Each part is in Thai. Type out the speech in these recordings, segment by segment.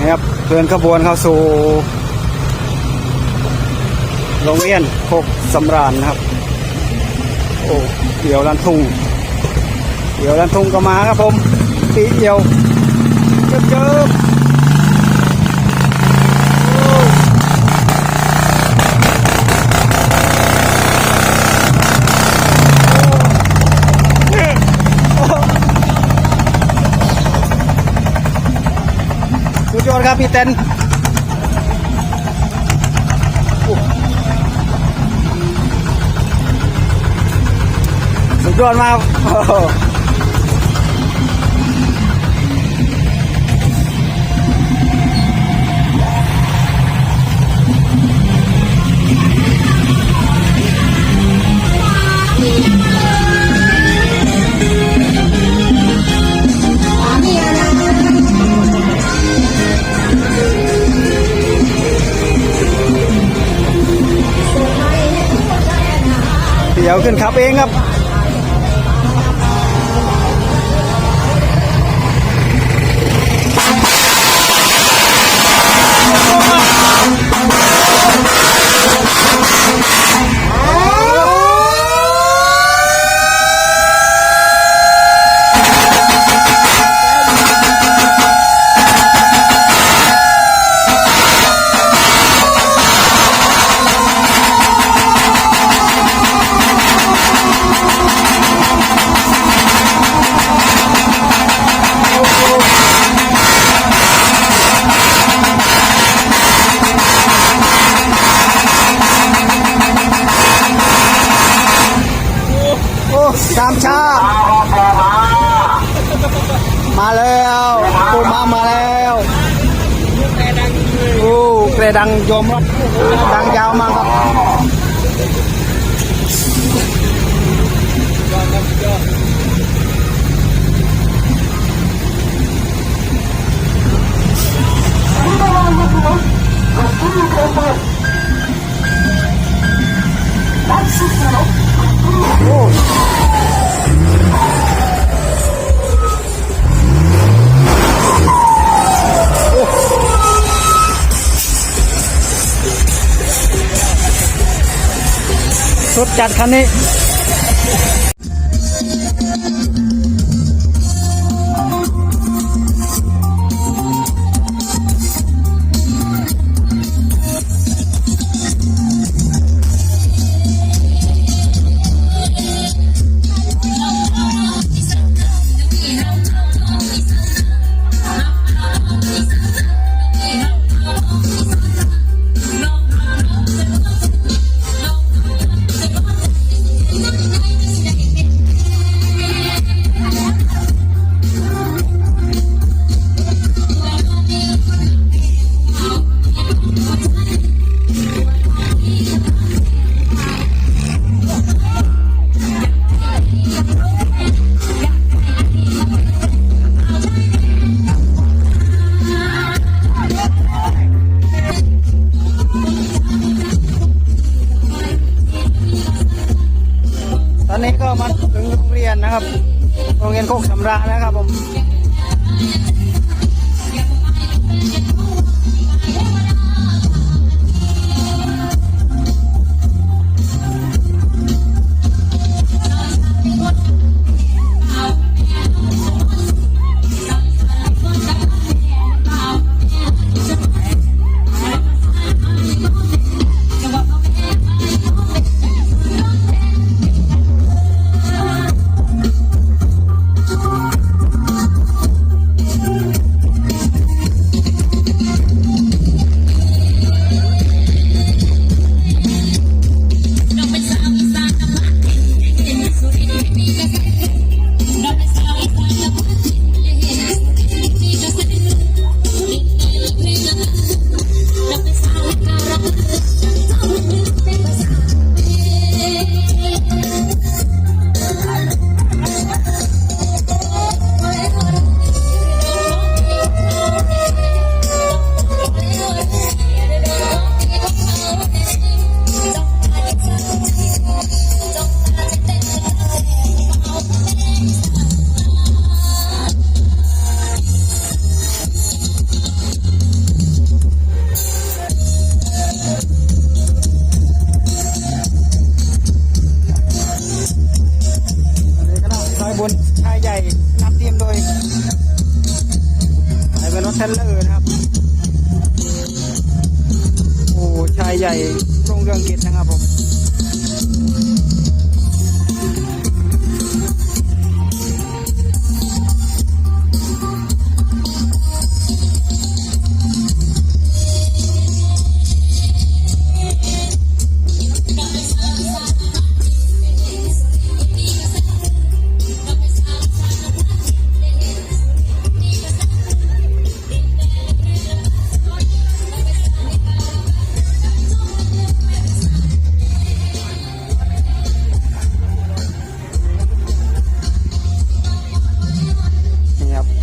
นะครับเคลื่อนขบวนเข้าสู่โรงเรียนโคกสำราญนะครับ โอ้เดี๋ยวลันทุ่งเดี๋ยวลันทุ่งก็มาครับผมปีเดียวเจิบเจิบโอ้ สุดยอดครับพี่เต้นสุดยอดมาก ขับเองครับ สามชามาแล้วปูมามาแล้วโอ้เกรดังยอมรับดังยาวมากครับโอ้ สุ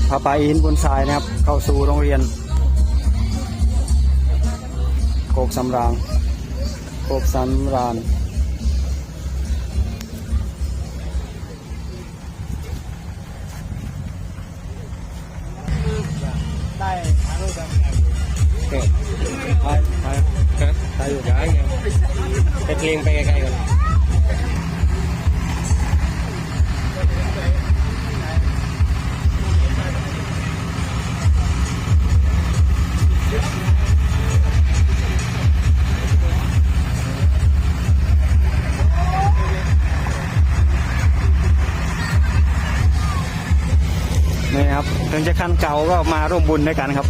พาไปหินบนทรายนะครับ เข้าสู่โรงเรียน โคกสำรางโคกสำรานได้ถ่ายรูปกันโอเคไปไปฮะถ่ายอยู่ย้ายไงไปเพลงไปไกล จะคันเก่าก็มาร่วมบุญด้วยกันครับ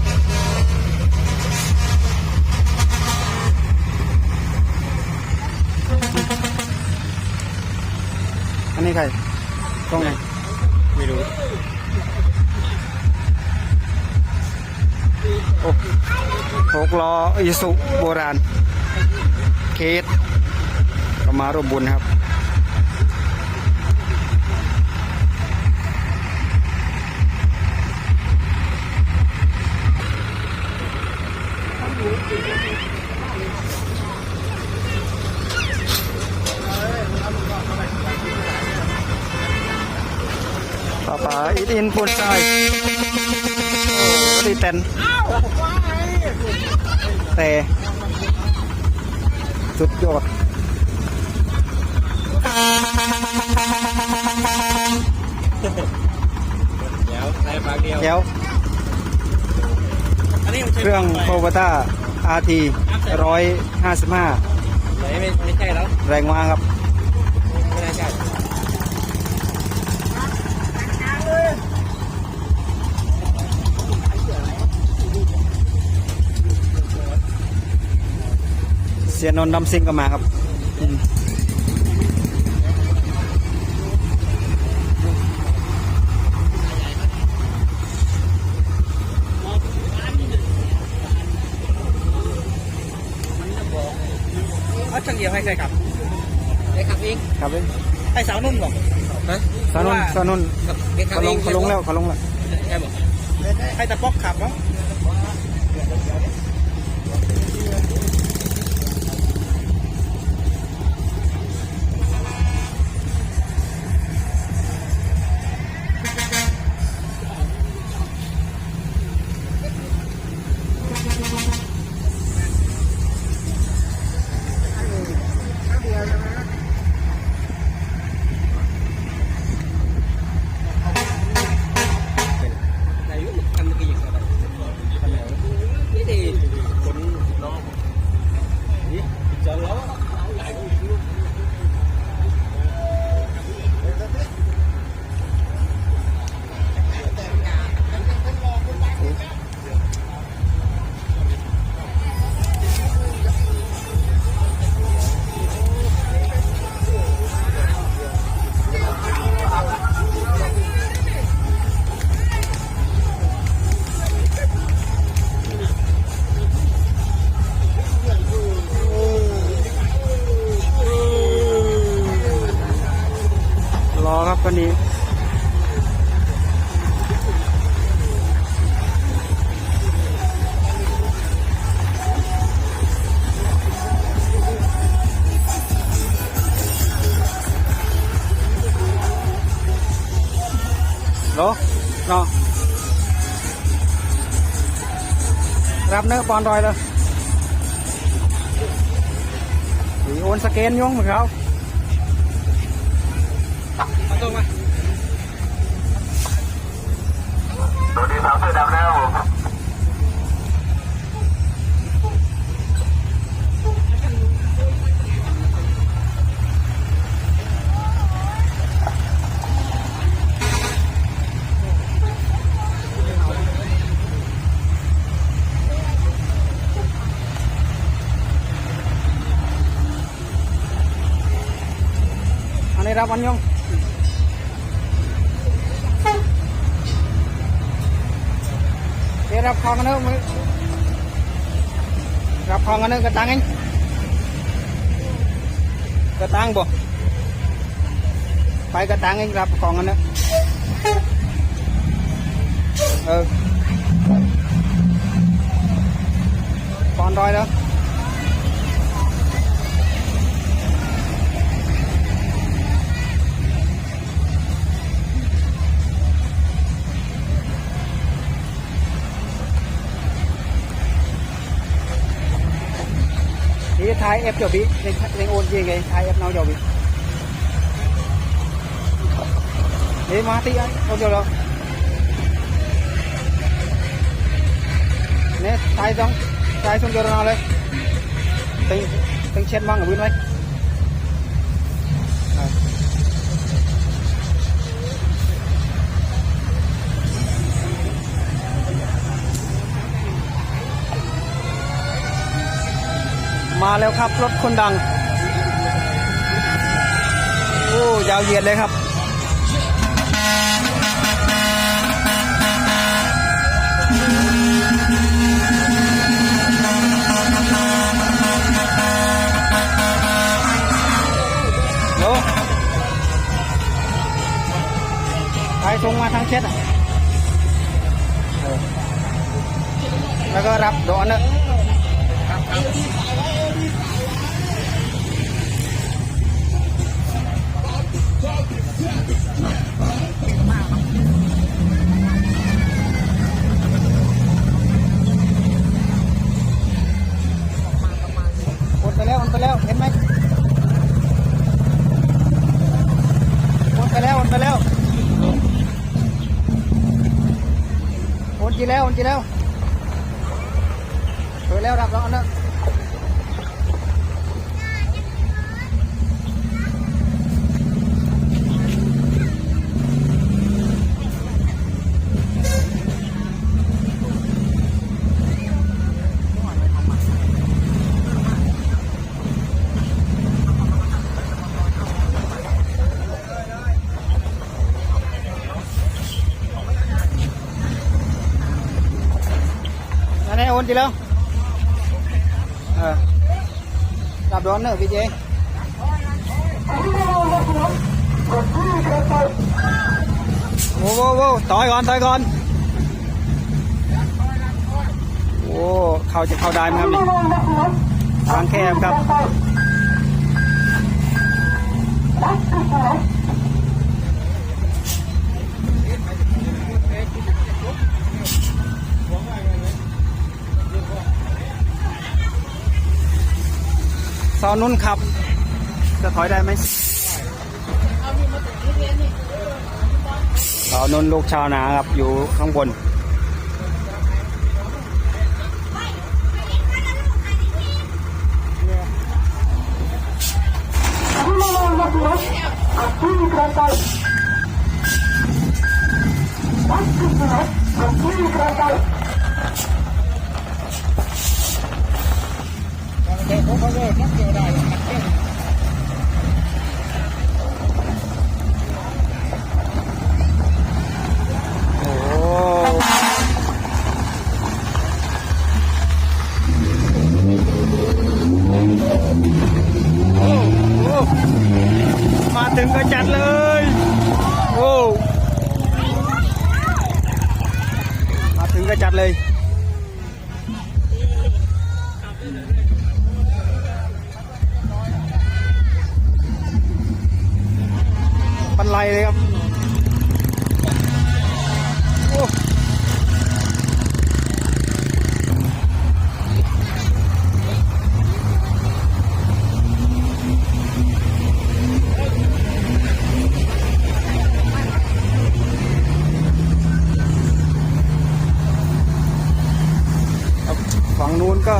อันนี้ใครกล้องไหนไม่รู้โอ้หกล้ออิสุโบราณ เคสก็มาร่วมบุญครับ ป่าป่าอินอินปูนทรายโอ้ดีเต้นแต่สุดยอดเดี๋ยวถ่ายปากเดียวเดี๋ยวอันนี้เครื่องโคบต้า RT ร้อยห้าสิบห้าไม่ไม่ไม่ใช่แล้ว แรงม้าครับ ไม่น่าใช่ เสียนนท์ดำซิงก็มาครับอืมเอาช่างเดียวให้ใครขับใครขับเองครับเลยให้สาวนุ่มหรอฮะสานุนสานุนเด็กขับเขาเอลงงเขาลงแล้วเขาลงแล้วใช่บอกให้ตะป๊อกขับมั้ง đó. Nó rạp nữa còn rồi rồi thì ôn sắc kén nhung phải không? Tôi đi tháo tôi đạp nào รับอันยงเดี๋ยวรับของกันเนอะมึงรับของกันเนอะกระตังเองกระตังบ่ไปกระตังเองรับของกันเนอะเออปอนดอยแล้ว thì thái ép cho bị nên nên ôn gì cái thái ép nào cho bị thế mà tí anh không cho đâu nè thái xong thái xong cho nào đây tinh tinh chết mang ở bên đây มาแล้วครับ รถคนดัง โอ้ยาวเหยียดเลยครับโลไปส่งมาทางเช็ดอะแล้วก็รับโดนเนอะ แล้วมันกินแล้วเปิดแล้วรับแล้วอันนั้น อันนี้โอนจีแล้วเออรับร้อนเนอะพี่เจโว้โว้โว้ต่อยก่อนต่อยก่อนโอ้เขาจะเข้าได้ไหมครับนี่ทางแคบครับ ซอนนุ่นขับ จะถอยได้ไหมซอนนุ่นลูกชาวนาครับอยู่ข้างบนโไรเลยครับฝั่งนู้นก็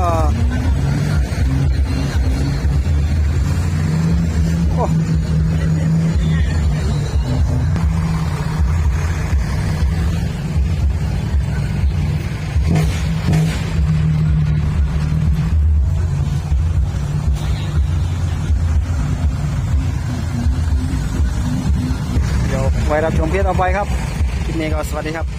มเพจเอาไปครับคลิปนี้ก็สวัสดีครับ